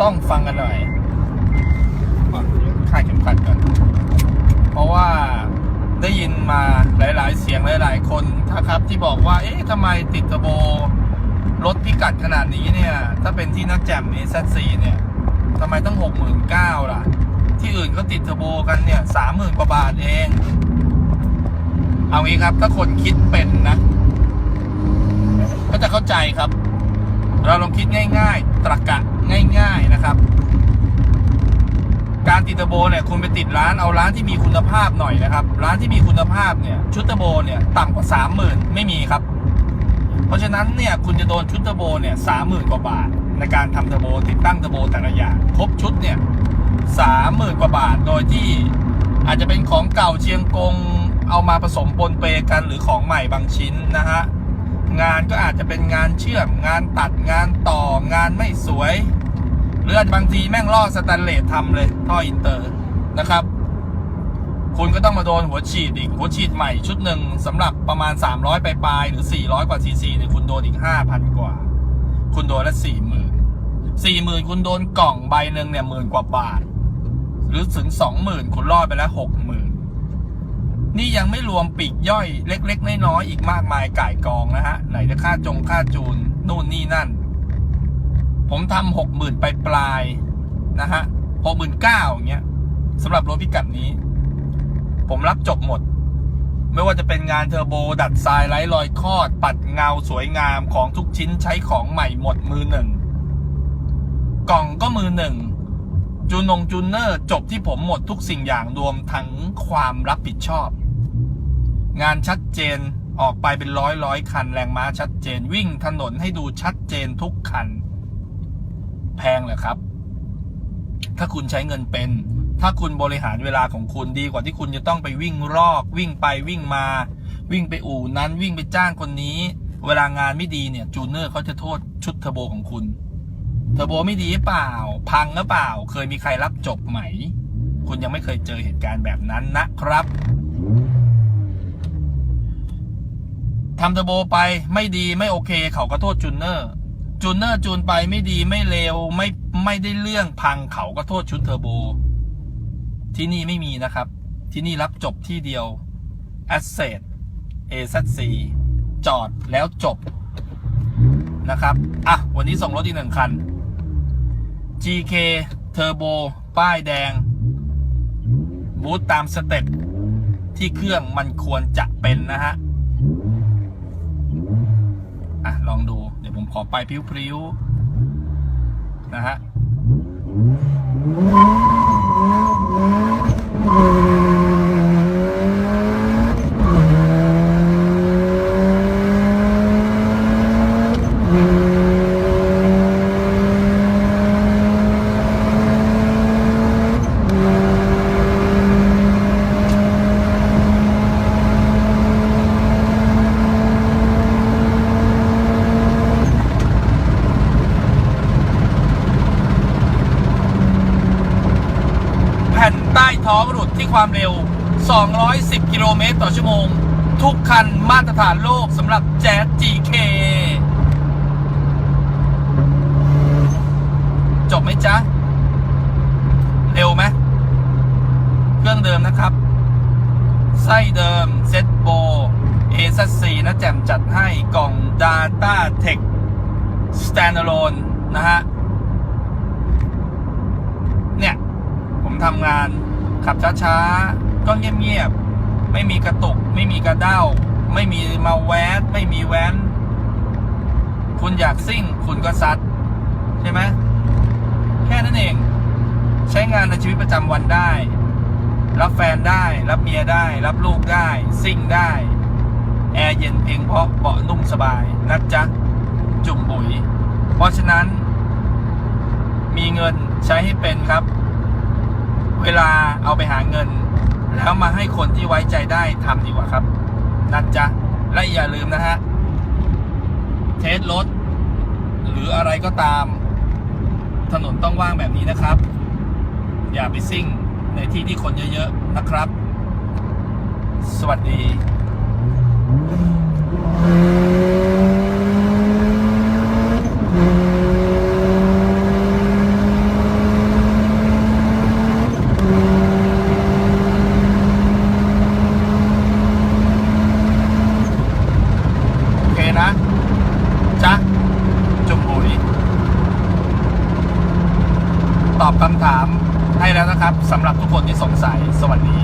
ต้องฟังกันหน่อยค่าเข็มขัดก่อนเพราะว่าได้ยินมาหลาย ๆ เสียงหลาย ๆ คนนะครับ ที่บอกว่า เอ๊ะทำไมติดเทอร์โบรถพิกัดขนาดนี้เนี่ย ถ้าเป็นที่นักแจ่มเอซัซีเนี่ยทำไมต้องหกหมื่นเก้าล่ะ ที่อื่นก็ติดเทอร์โบกันเนี่ยสามหมื่นกว่าบาทเอง เอางี้ครับ ถ้าคนคิดเป็นนะ ก็จะเข้าใจครับ เราลองคิดง่ายๆตรรกะง่าย ๆนะครับ การติดเทอร์โบเนี่ยคุณไปติดร้านเอาร้านที่มีคุณภาพหน่อยนะครับ ร้านที่มีคุณภาพเนี่ยชุดเทอร์โบเนี่ยต่ำกว่าสามหมื่นไม่มีครับ เพราะฉะนั้นเนี่ยคุณจะโดนชุดเทอร์โบเนี่ยสามหมื่นกว่าบาท ในการทำเทอร์โบติดตั้งเทอร์โบแต่ละอย่างครบชุดเนี่ยสามหมื่นกว่าบาทโดยที่อาจจะเป็นของเก่าเชียงกงเอามาผสมปนเปกันหรือของใหม่บางชิ้นนะฮะ งานก็อาจจะเป็นงานเชื่อม งานตัดงานต่องานไม่สวย เลื่อนบางทีแม่งล่อสแตนเลสทำเลย ท่ออินเตอร์นะครับ คุณก็ต้องมาโดนหัวฉีดอีก หัวฉีดใหม่ชุดหนึ่งสำหรับประมาณ 300ปลายๆหรือ 400 กว่าซีซีเนี่ยคุณโดนอีก 5,000 กว่า คุณโดนละ40,000 40,000 คุณโดนกล่องใบหนึ่งเนี่ยหมื่นกว่าบาท หรือถึง 20,000 คุณรอดไปแล้ว 60,000 นี่ยังไม่รวมปีกย่อยเล็ก ๆ น้อยๆอีกมากมายก่ายกองนะฮะ ไหนจะค่าจงค่าจูน นู่นนี่นั่น ผมทำหกหมื่นไปปลายนะฮะหกหมื่นเก้าอย่างเงี้ยสำหรับรถพิกัดนี้ ผมรับจบหมด ไม่ว่าจะเป็นงานเทอร์โบ ดัดทรายไร้รอยคอด ปัดเงาสวยงามของทุกชิ้นใช้ของใหม่หมดมือหนึ่งกล่องก็มือหนึ่งจูนงจูนเนอร์จบที่ผมหมดทุกสิ่งอย่างรวมทั้งความรับผิดชอบ งานชัดเจนออกไปเป็นร้อยร้อยคัน แรงม้าชัดเจนวิ่งถนนให้ดูชัดเจนทุกคัน แพงเหรอครับ ถ้าคุณใช้เงินเป็น ถ้าคุณบริหารเวลาของคุณดีกว่าที่คุณจะต้องไปวิ่งรอก วิ่งไปวิ่งมา วิ่งไปอู่นั้นวิ่งไปจ้างคนนี้ เวลางานไม่ดีเนี่ยจูเนอร์เขาจะโทษชุดเทอร์โบของคุณเทอร์โบไม่ดีเปล่า พังหรือเปล่า เคยมีใครรับจบไหม คุณยังไม่เคยเจอเหตุการณ์แบบนั้นนะครับ ทำเทอร์โบไปไม่ดีไม่โอเค เขาก็โทษจูนเนอร์จูนเนอร์จูนไปไม่ดีไม่เลวไม่ไม่ได้เรื่องพังเขาก็โทษชุดเทอร์โบ ที่นี่ไม่มีนะครับ ที่นี่รับจบที่เดียว Asset AZC จอดแล้วจบนะครับ อะ วันนี้ส่งรถอีกหนึ่งคัน GK Turbo ป้ายแดง บูตตามสเต็ปที่เครื่องมันควรจะเป็นนะฮะ อะลองดูเดี๋ยวผมขอไปพริ้วๆนะฮะ แผ่น ใต้อหลุดที่ความเร็ว 210 กิโลเมตรต่อชั่วโมง ทุกคันมาตรฐานโลกสำหรับแจ๊ส GK จบไหมจ๊ะ เร็วไหมเครื่องเดิมนะครับ ไส้เดิม เซ็ตโบเอซัสซีนะแจมจัดให้กล่อง Data Tech Standalone นะฮะ เนี่ย ผมทำงาน ขับช้าๆ ก็เงียบๆ ไม่มีกระตุก ไม่มีกระเด้า ไม่มีมาแวดไม่มีแว้น คุณอยากซิ่ง คุณก็ซัด ใช่ไหมแค่นั้นเอง ใช้งานในชีวิตประจำวันได้ รับแฟนได้ รับเมียได้ รับลูกได้ ซิ่งได้ แอร์เย็นเพียงเพราะเบาะนุ่มสบายนะจ๊ะ จุ่มปุ๋ย เพราะฉะนั้น มีเงินใช้ให้เป็นครับ เวลาเอาไปหาเงิน แล้วมาให้คนที่ไว้ใจได้ทำดีกว่าครับนะจ๊ะและอย่าลืมนะฮะ เทสรถ หรืออะไรก็ตาม ถนนต้องว่างแบบนี้นะครับ อย่าไปซิ่งในที่ที่คนเยอะๆนะครับ สวัสดี จ๊ะจุ๋มหุยตอบคำถามให้แล้วนะครับสำหรับทุกคนที่สงสัยสวัสดี